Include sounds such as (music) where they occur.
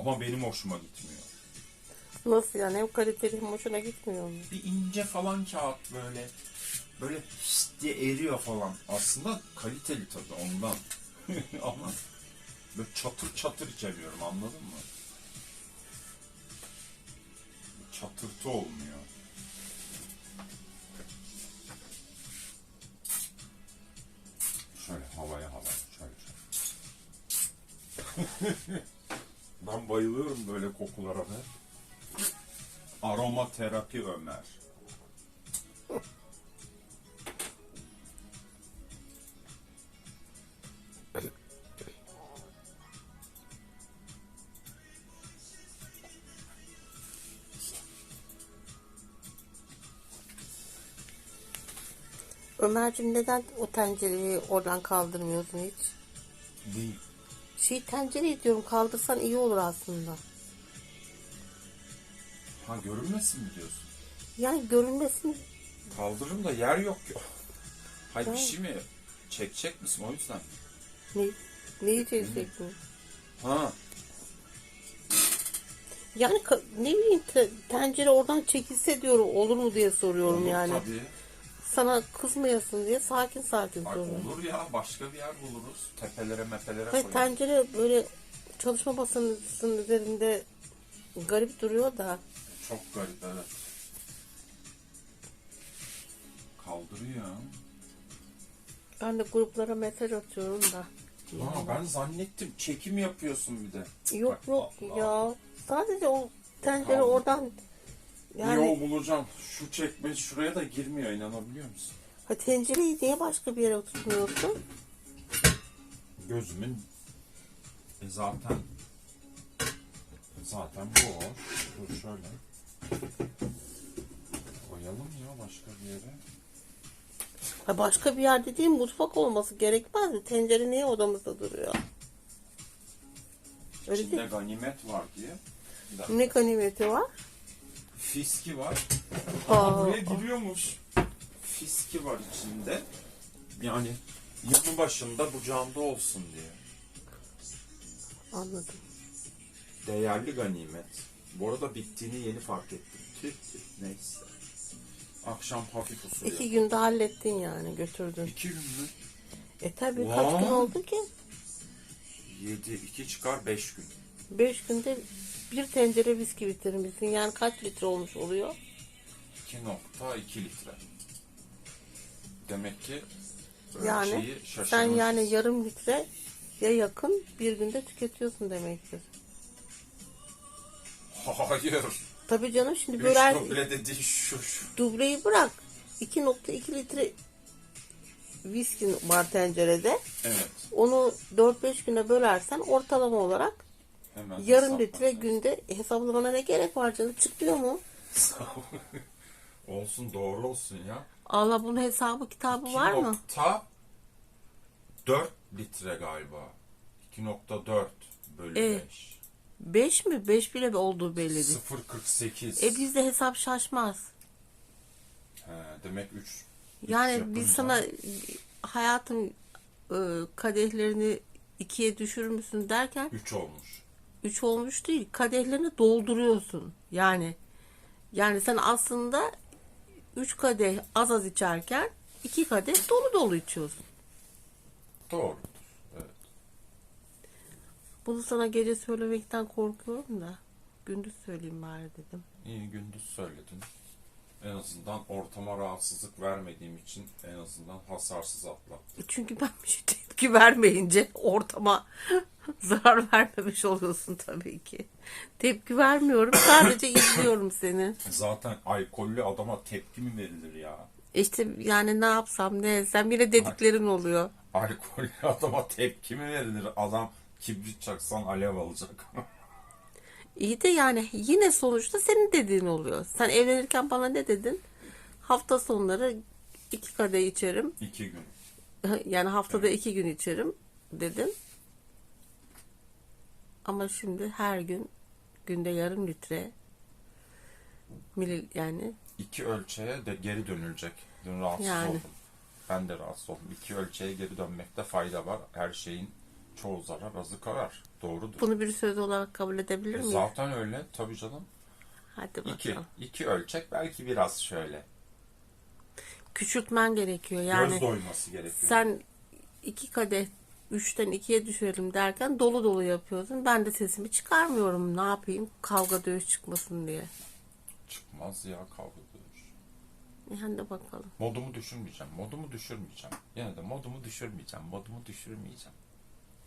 Ama benim hoşuma gitmiyor. Nasıl yani hem kaliteli hem hoşuna gitmiyor mu? Bir ince falan kağıt böyle. Böyle hıst diye eriyor falan. Aslında kaliteli tadı ondan. (laughs) Ama böyle çatır çatır içemiyorum anladın mı? Çatırtı olmuyor. Şöyle havaya havaya şöyle şöyle. (laughs) ben bayılıyorum böyle kokulara be. Aromaterapi Ömer. Ömerciğim neden o tencereyi oradan kaldırmıyorsun hiç? Değil. Şey tencereyi diyorum kaldırsan iyi olur aslında. Ha görünmesin mi diyorsun? Yani görünmesin. Kaldırırım da yer yok ki. Hayır bir şey mi? Çekecek misin o yüzden? Ne, neyi çekecek mi? Ha Yani ka- ne bileyim te- tencere oradan çekilse diyorum olur mu diye soruyorum olur yani. tabii. Sana kızmayasın diye sakin sakin Ay, soruyorum. olur ya başka bir yer buluruz. Tepelere mepelere Hayır, koyalım. tencere böyle çalışma masanın üzerinde garip duruyor da. Çok garip evet. Kaldırıyor. Ben de gruplara mesaj atıyorum da. Ha, ben zannettim çekim yapıyorsun bir de. Yok Bak, yok Allah. ya. Sadece o tencere Kaldı. oradan yani Yo bulacağım. Şu çekme şuraya da girmiyor inanabiliyor musun? ha, tencereyi niye başka bir yere oturtmuyorsun? Gözümün e zaten zaten bu o. Dur şöyle. Koyalım ya başka bir yere. Ha, başka bir yerde değil mutfak olması gerekmez mi? Tencere niye odamızda duruyor? Öyle İçinde değil. ganimet var diye. Bir dakika. Ne ganimeti var? Fiski var. Aa, buraya giriyormuş. Fiski var içinde. Yani yanı başında bucağında olsun diye. Anladım. Değerli ganimet. Bu arada bittiğini yeni fark ettim. Tüh tüh, neyse. Akşam hafif usul İki yap. günde hallettin yani götürdün. İki gün mü? E tabi kaç gün oldu ki? Yedi, iki çıkar beş gün. Beş günde bir tencere viski bitirmişsin. Yani kaç litre olmuş oluyor? 2.2 litre. Demek ki Yani sen yani yarım litre ya yakın bir günde tüketiyorsun demektir. Hayır. Tabii canım şimdi Üç böler duble dediği şu şu. dubleyi bırak. 2.2 litre viski var tencerede. Evet. Onu 4-5 güne bölersen ortalama olarak Hemen yarım hesapla. litre günde hesaplamana ne gerek var canım? Çıkıyor mu? (laughs) olsun doğru olsun ya. Allah bunun hesabı kitabı var mı? 2.4 litre galiba. 2.4 bölü Evet. 5. 5 mi? 5 bile olduğu belli değil. 0.48. E bizde hesap şaşmaz. He, demek 3. Yani biz sana hayatın e, kadehlerini ikiye düşürür müsün derken 3 olmuş. 3 olmuş değil. Kadehlerini dolduruyorsun. Yani yani sen aslında 3 kadeh az az içerken 2 kadeh dolu dolu içiyorsun. Doğrudur. Evet. Bunu sana gece söylemekten korkuyorum da gündüz söyleyeyim bari dedim. İyi gündüz söyledin. En azından ortama rahatsızlık vermediğim için en azından hasarsız atlattım. E Çünkü ben bir şey tepki vermeyince ortama (laughs) zarar vermemiş oluyorsun tabii ki. Tepki vermiyorum. Sadece (coughs) izliyorum seni. Zaten alkollü adama tepki mi verilir ya? İşte yani ne yapsam ne etsem yine dediklerin oluyor. Alkollü adama tepki mi verilir? Adam kibrit çaksan alev alacak. (laughs) İyi de yani yine sonuçta senin dediğin oluyor. Sen evlenirken bana ne dedin? Hafta sonları iki kadeh içerim. İki gün. (laughs) Yani haftada iki gün içerim dedin. Ama şimdi her gün günde yarım litre mili yani İki ölçeğe de geri dönülecek. Dün rahatsız Yani. oldum. Ben de rahatsız oldum. İki ölçeğe geri dönmekte fayda var. Her şeyin çoğu zarar azı karar. Doğrudur. Bunu bir söz olarak kabul edebilir E, miyim? zaten öyle tabii canım. Hadi bakalım. İki, iki ölçek belki biraz şöyle. Küçültmen gerekiyor yani. Göz doyması gerekiyor. Sen iki kadeh üçten ikiye düşürelim derken dolu dolu yapıyorsun. Ben de sesimi çıkarmıyorum. Ne yapayım? Kavga dövüş çıkmasın diye. Çıkmaz ya kavga dövüş. E hadi bakalım. Modumu düşürmeyeceğim. Modumu düşürmeyeceğim. Yine de modumu düşürmeyeceğim. Modumu düşürmeyeceğim.